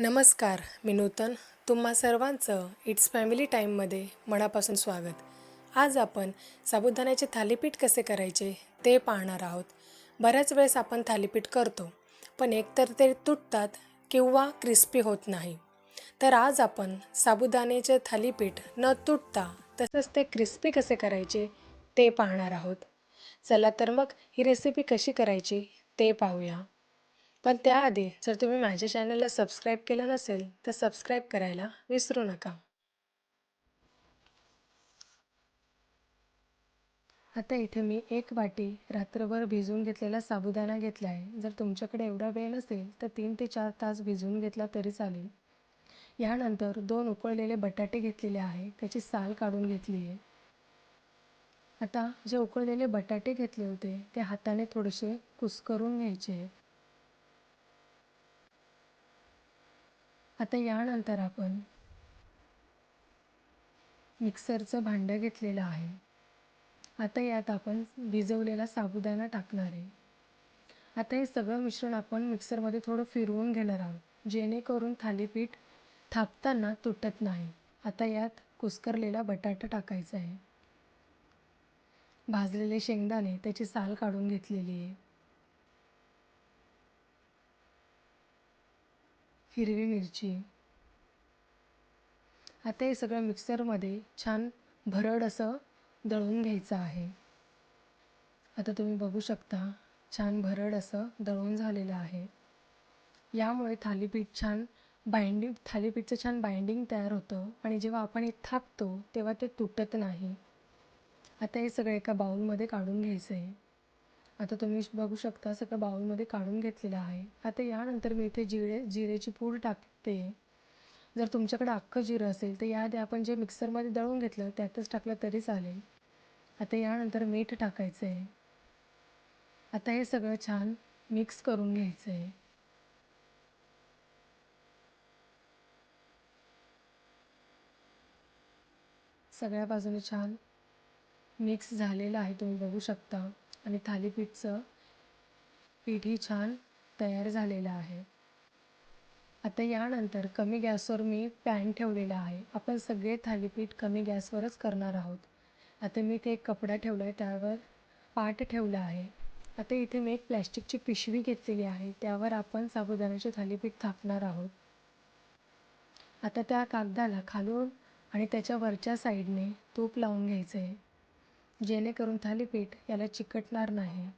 नमस्कार मी नूतन. तुम्हा सर्वांचं इट्स फॅमिली टाईममध्ये मनापासून स्वागत. आज आपण साबुदाण्याचे थालीपीठ कसे करायचे ते पाहणार आहोत. बऱ्याच वेळेस आपण थालीपीठ करतो पण एकतर ते तुटतात किंवा क्रिस्पी होत नाही. तर आज आपण साबुदाण्याचे थालीपीठ न तुटता तसंच ते क्रिस्पी कसे करायचे ते पाहणार आहोत. चला तर मग ही रेसिपी कशी करायची ते पाहूया. पण त्याआधी जर तुम्ही माझ्या चॅनलला सबस्क्राईब केलं नसेल तर सबस्क्राईब करायला विसरू नका. आता इथे मी एक वाटी रात्रभर भिजवून घेतलेला साबुदाणा घेतला आहे जर तुमच्याकडे एवढा वेळ नसेल तर तीन ते चार तास भिजवून घेतला तरी चालेल. यानंतर दोन उकळलेले बटाटे घेतलेले आहे त्याची साल काढून घेतली आहे. आता जे उकळलेले बटाटे घेतले होते ते हाताने थोडेसे कुस्करून घ्यायचे आहेत आता यानंतर आपण मिक्सरचं भांडं घेतलेलं आहे. आता यात आपण भिजवलेला साबुदाणा टाकणार आहे. आता हे सगळं मिश्रण आपण मिक्सरमध्ये थोडं फिरवून घेणार आहोत जेणेकरून थालीपीठ थापताना तुटत नाही. आता यात कुस्करलेला बटाटा टाकायचा आहे. भाजलेले शेंगदाणे त्याची साल काढून घेतलेली आहे. हिरवी मिरची. आता हे सगळं मिक्सरमध्ये छान भरड असं दळून घ्यायचं आहे. आता तुम्ही बघू शकता छान भरड असं दळून झालेलं आहे. यामुळे थालीपीठ छान बाइंडिंग थालीपीठचं छान बाइंडिंग तयार होतं आणि जेव्हा आपण हे थापतो तेव्हा ते तुटत नाही. आता हे सगळं एका बाउलमध्ये काढून घ्यायचं आहे आता तुम्ही बघू शकता सगळं बाउलमध्ये काढून घेतलेलं आहे. आता यानंतर मी इथे जिरे जिरेची पूड टाकते. जर तुमच्याकडे अख्खं जिरं असेल तर याआधी आपण जे मिक्सरमध्ये दळून घेतलं त्यातच टाकलं तरी चालेल. आता यानंतर मीठ टाकायचं आहे आता हे सगळं छान मिक्स करून घ्यायचं आहे सगळ्या बाजूने छान मिक्स झालेलं आहे तुम्ही बघू शकता. आणि थालीपीठचं पीठही छान तयार झालेलं आहे. आता यानंतर कमी गॅसवर मी पॅन ठेवलेला आहे. आपण सगळे थालीपीठ कमी गॅसवरच करणार आहोत. आता मी ते एक कपडा ठेवला आहे त्यावर पाट ठेवला आहे. आता इथे मी एक प्लॅस्टिकची पिशवी घेतलेली आहे त्यावर आपण साबुदाण्याचे थालीपीठ थापणार आहोत. आता त्या कागदाला खालून आणि त्याच्या वरच्या साईडने तूप लावून घ्यायचं आहे जेणेकरून थालीपीठ याला चिकटणार नाही.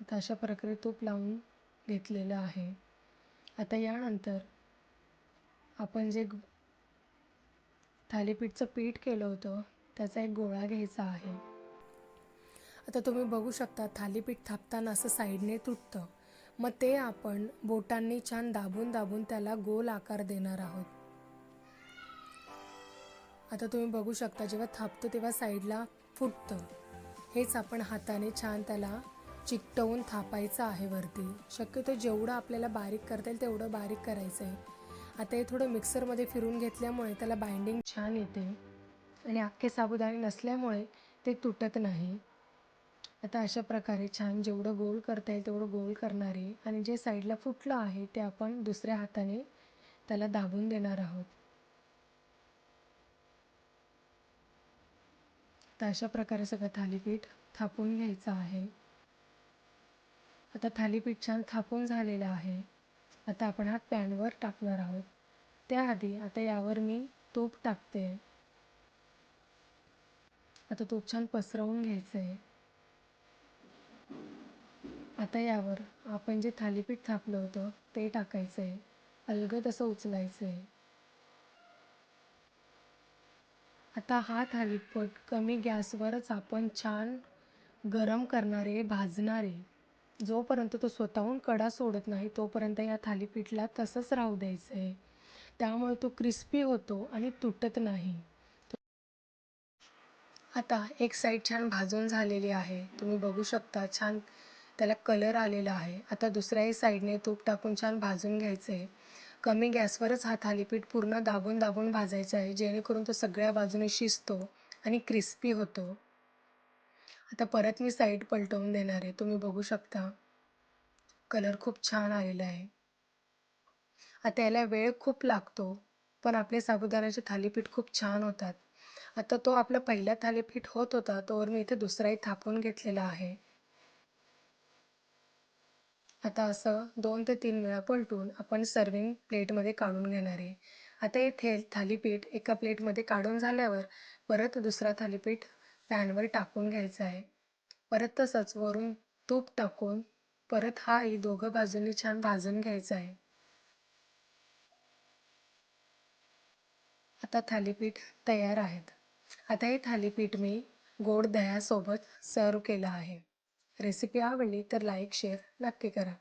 आता अशा प्रकारे तूप लावून घेतलेलं आहे. आता यानंतर आपण जे थालीपीठचं पीठ केलं होतं त्याचा एक गोळा घ्यायचा आहे. आता तुम्ही बघू शकता थालीपीठ थापताना असं साईडने तुटतं. मग ते आपण बोटांनी छान दाबून दाबून त्याला गोल आकार देणार आहोत. आता तुम्ही बघू शकता जेव्हा थापतो तेव्हा साईडला फुटतं. हेच आपण हाताने छान त्याला चिकटवून थापायचं आहे वरती. शक्यतो जेवढं आपल्याला बारीक करता येईल तेवढं बारीक करायचं आहे आता हे थोडं मिक्सरमध्ये फिरून घेतल्यामुळे त्याला बाइंडिंग छान येते. आणि अख्खे साबुदाणे नसल्यामुळे ते तुटत नाही. आता अशा प्रकारे छान जेवढं गोल करता येईल तेवढं गोल करणारे. आणि जे साईडला फुटलं आहे ते आपण दुसऱ्या हाताने त्याला दाबून देणार आहोत. तर अशा प्रकारे सगळं थालीपीठ थापून घ्यायचं आहे. आता थालीपीठ छान थापून झालेलं आहे. आता आपण हा पॅनवर टाकणार आहोत. त्याआधी आता यावर मी तूप टाकते. आता तूप छान पसरवून घ्यायचं आहे आता यावर आपण जे थालीपीठ थापलं होतं ते टाकायचं आहे अलगद असं उचलायचं आहे आता हा थालीपीठ कमी गॅसवरच आपण छान गरम करणारे भाजणारे. जोपर्यंत तो स्वतःहून कडा सोडत नाही तोपर्यंत या थालीपीठला तसंच राहू द्यायचं आहे त्यामुळे तो क्रिस्पी होतो आणि तुटत नाही. आता एक साईड छान भाजून झालेली आहे. तुम्ही बघू शकता छान त्याला कलर आलेला आहे. आता दुसऱ्याही साईडने तूप टाकून छान भाजून घ्यायचं आहे कमी गॅसवरच हा थालीपीठ पूर्ण दाबून दाबून भाजायचा आहे जेणेकरून तो सगळ्या बाजूने शिजतो आणि क्रिस्पी होतो. आता परत मी साईड पलटवून देणार आहे. तुम्ही बघू शकता. कलर खूप छान आलेला आहे. आता याला वेळ खूप लागतो पण आपले साबुदाण्याचे थालीपीठ खूप छान होतात. आता तो आपला पहिला थालीपीठ होत होता तोवर मी इथे दुसराही थापून घेतलेला आहे. आता असं दोन ते तीन वेळा पलटून आपण सर्विंग प्लेटमध्ये काढून घेणार आहे. आता इथे थालीपीठ एका प्लेटमध्ये काढून झाल्यावर परत दुसरा थालीपीठ पॅनवर टाकून घ्यायचा आहे. परत तसंच वरून तूप टाकून परत हाही दोघं बाजूंनी छान भाजून घ्यायचा आहे. आता थालीपीठ तयार आहेत. आता हे थालीपीठ मी गोड दह्यासोबत सर्व केलं आहे. रेसिपी आवडली तर लाईक शेअर नक्की करा.